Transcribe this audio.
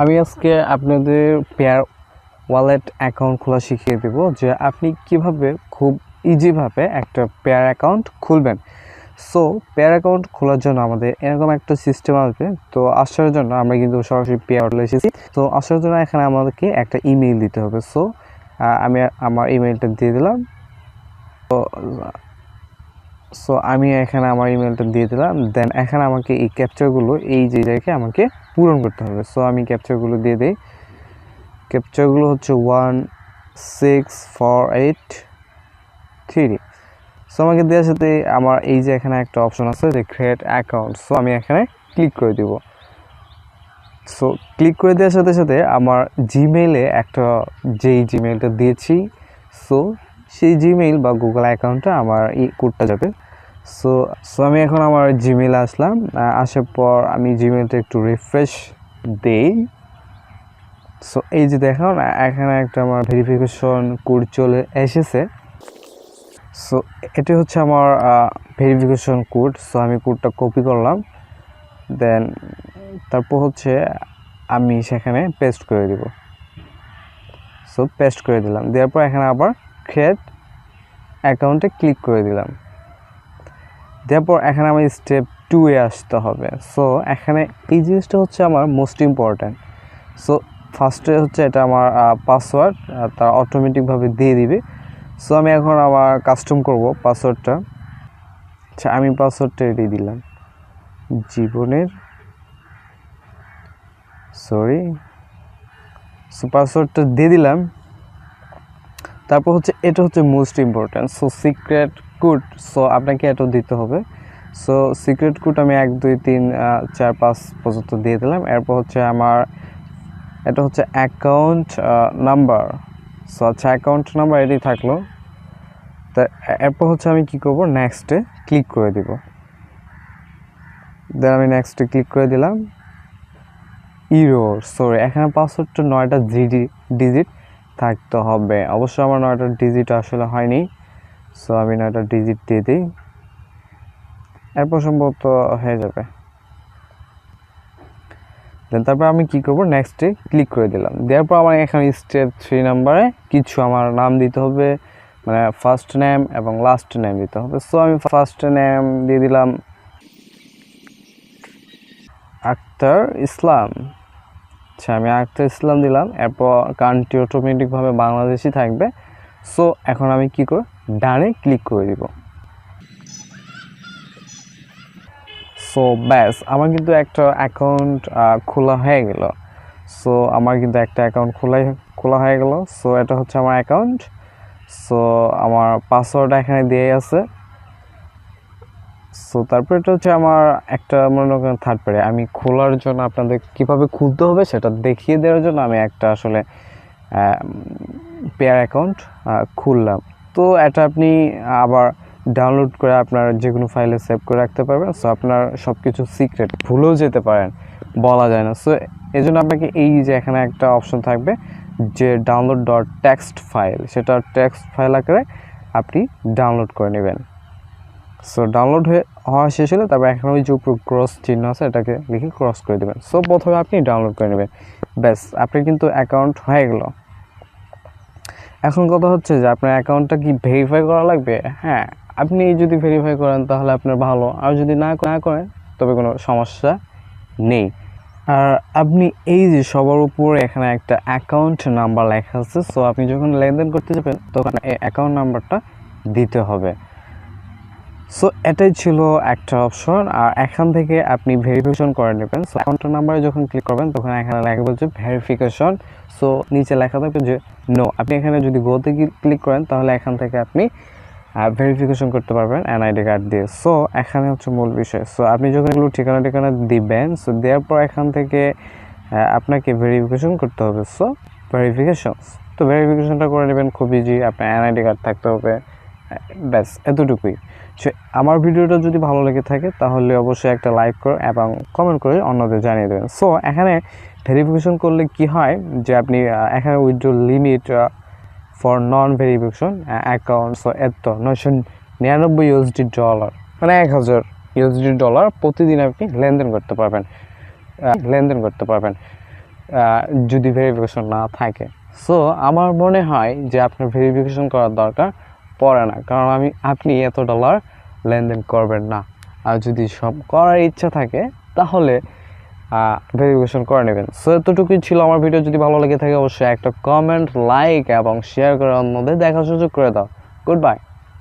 আমি আজকে আপনাদের পেয়ার ওয়ালেট অ্যাকাউন্ট খোলা শিখিয়ে দেব যে আপনি কীভাবে খুব ইজিভাবে একটা পেয়ার অ্যাকাউন্ট খুলবেন। সো পেয়ার অ্যাকাউন্ট খোলার জন্য আমাদের এরকম একটা সিস্টেম আসবে। তো আসার জন্য আমরা কিন্তু সরাসরি পেয়ার এসেছি। তো আসার জন্য এখানে আমাদেরকে একটা ইমেইল দিতে হবে। সো আমি আমার ইমেইলটা দিয়ে দিলাম। তো সো আমি এখানে আমার ইমেলটা দিয়ে দিলাম। দেন এখানে আমাকে এই ক্যাপচারগুলো এই যে রেখে আমাকে পূরণ করতে হবে। সো আমি ক্যাপচারগুলো দিয়ে দিই। ক্যাপচারগুলো হচ্ছে one six four eight three so আমাকে দেওয়ার সাথে আমার এই যে এখানে একটা অপশন আছে যে ক্রিয়েট অ্যাকাউন্ট সো আমি এখানে ক্লিক করে দিব। সো ক্লিক করে দেওয়ার সাথে সাথে আমার জিমেইলে একটা যেই জিমেইলটা দিয়েছি। সো সেই জিমেইল বা গুগল অ্যাকাউন্টে আমার এই কোডটা যাবে। সো সো আমি এখন আমার জিমেইল আসলাম। আসার পর আমি জিমেইলটা একটু রিফ্রেশ দেই। সো এই যে দেখুন, এখানে একটা আমার ভেরিফিকেশন কোড চলে এসেছে। সো এটি হচ্ছে আমার ভেরিফিকেশন কোড সো আমি কোডটা কপি করলাম। দেন তারপর হচ্ছে আমি সেখানে পেস্ট করে দিব। সো পেস্ট করে দিলাম। দেওয়ার পর এখানে আবার ক্রিয়েট অ্যাকাউন্টে ক্লিক করে দিলাম। দেওয়ার পর এখানে আমার স্টেপ টু এ আসতে হবে। সো এখানে এই জিনিসটা হচ্ছে আমার মোস্ট ইম্পর্ট্যান্ট সো ফার্স্টে হচ্ছে এটা আমার পাসওয়ার্ড তারা অটোমেটিকভাবে দিয়ে দিবে। সো আমি এখন আমার কাস্টম করব পাসওয়ার্ডটা আচ্ছা আমি পাসওয়ার্ডটা রেডি দিলাম। জীবনের সরি সো পাসওয়ার্ডটা দিয়ে দিলাম। তারপর হচ্ছে এটা হচ্ছে most important so secret code so আপনাকে এটা দিতে হবে। সো সিক্রেট কোড আমি এক, দুই, তিন চার, পাঁচ পর্যন্ত দিয়ে দিলাম। এরপর হচ্ছে আমার এটা হচ্ছে অ্যাকাউন্ট নাম্বার সো আচ্ছা অ্যাকাউন্ট নাম্বার এটাই থাকল। তা এরপর হচ্ছে আমি কি করব? নেক্সটে ক্লিক করে দিব। দেন আমি নেক্সটে ক্লিক করে দিলাম। ইরোর সরি এখানে পাসওয়ার্ডটা নয়টা ডিজিট থাকতে হবে। অবশ্য আমার নয়টা ডিজিট আসলে হয়নি সো আমি নয়টা ডিজিট দিয়ে দিই। এরপর সম্ভবত হয়ে যাবে। দেন তারপর আমি কি করব? নেক্সটে ক্লিক করে দিলাম। দেওয়ার পর আমার এখানে স্টেপ থ্রি নাম্বারে কিছু আমার নাম দিতে হবে মানে ফার্স্ট নেম এবং লাস্ট নেম দিতে হবে। সো আমি ফার্স্ট নেম দিয়ে দিলাম আক্তার ইসলাম আচ্ছা আমি আক্তার ইসলাম দিলাম, এরপর কান্ট্রি অটোমেটিকভাবে বাংলাদেশি থাকবে। সো এখন আমি কি করব ডানে ক্লিক করে দিব। সো ব্যাস, আমার কিন্তু একটা অ্যাকাউন্ট খোলা হয়ে গেল। সো আমার কিন্তু একটা অ্যাকাউন্ট খোলাই, খোলা হয়ে গেল। সো এটা হচ্ছে আমার অ্যাকাউন্ট সো আমার পাসওয়ার্ড এখানে দিয়ে আছে। সো তারপর এটা হচ্ছে আমার একটা মনে করেন থার্ড পার্টি আমি খোলার জন্য আপনাদের কীভাবে খুলতে হবে সেটা দেখিয়ে দেওয়ার জন্য আমি একটা আসলে পেয়ার অ্যাকাউন্ট খুললাম। তো এটা আপনি আবার ডাউনলোড করে আপনার যে কোনো ফাইলে সেভ করে রাখতে পারবেন। সো আপনার সব কিছু সিক্রেট ভুলেও যেতে পারেন, বলা যায় না। সো এই জন্য আপনাকে এই যে এখানে একটা অপশন থাকবে যে ডাউনলোড ডট টেক্সট ফাইল সেটা টেক্সট ফাইল আকারে আপনি ডাউনলোড করে নেবেন। সো ডাউনলোড হয়ে, হওয়া শেষ হলে তারপর এখন ওই যে উপর ক্রস চিহ্ন আছে, এটাকে লিখে ক্রস করে দেবেন। সো প্রথমে আপনি ডাউনলোড করে নেবেন। ব্যাস, আপনার কিন্তু অ্যাকাউন্ট হয়ে গেল। এখন কথা হচ্ছে যে আপনার অ্যাকাউন্টটা কি ভেরিফাই করা লাগবে? হ্যাঁ আপনি যদি ভেরিফাই করেন তাহলে আপনার ভালো। আর যদি না না করেন, তবে কোনো সমস্যা নেই। আর আপনি এই যে সবার উপরে এখানে একটা অ্যাকাউন্ট নাম্বার লেখা আছে সো আপনি যখন লেনদেন করতে যাবেন, তখন এই অ্যাকাউন্ট নাম্বারটা দিতে হবে। সো এটাই ছিল একটা অপশন আর এখান থেকে আপনি ভেরিফিকেশন করে নেবেন। সো অ্যাকাউন্ট নাম্বারে যখন ক্লিক করবেন, তখন এখানে লেখা বলছে ভেরিফিকেশন সো নিচে লেখা থাকবে যে নো আপনি এখানে যদি গোতে ক্লিক করেন, তাহলে এখান থেকে আপনি ভেরিফিকেশন করতে পারবেন এনআইডি কার্ড দিয়ে। সো এখানে হচ্ছে মূল বিষয়। সো আপনি যখন এগুলো ঠিকানা ঠিকানা দিবেন সো দেওয়ার পর এখান থেকে আপনাকে ভেরিফিকেশন করতে হবে। সো ভেরিফিকেশন তো ভেরিফিকেশনটা করে নেবেন খুব ইজি আপনার এনআইডি কার্ড থাকতে হবে। ব্যাস, এতটুকুই। আমার ভিডিওটা যদি ভালো লেগে থাকে, তাহলে অবশ্যই একটা লাইক করো এবং কমেন্ট করে অন্যদের জানিয়ে দেবেন। সো এখানে ভেরিফিকেশন করলে কি হয় যে আপনি এখানে withdraw limit for non verification account so এত নয়শো নিরানব্বই ইউএসডি ডলার মানে এক হাজার ইউএসডি ডলার প্রতিদিন আপনি লেনদেন করতে পারবেন লেনদেন করতে পারবেন যদি ভেরিফিকেশন না থাকে। সো আমার মনে হয় যে আপনার ভেরিফিকেশন করার দরকার পড়ে না। কারণ আমি, আপনি এত ডলার লেনদেন করবেন না। আর যদি সব করার ইচ্ছা থাকে, তাহলে ভেরিফিকেশন করে নেবেন। সো এতটুকুই ছিল আমার ভিডিও যদি ভালো লেগে থাকে, অবশ্যই একটা কমেন্ট লাইক এবং শেয়ার করে অন্যদের দেখার সুযোগ করে দাও। Good bye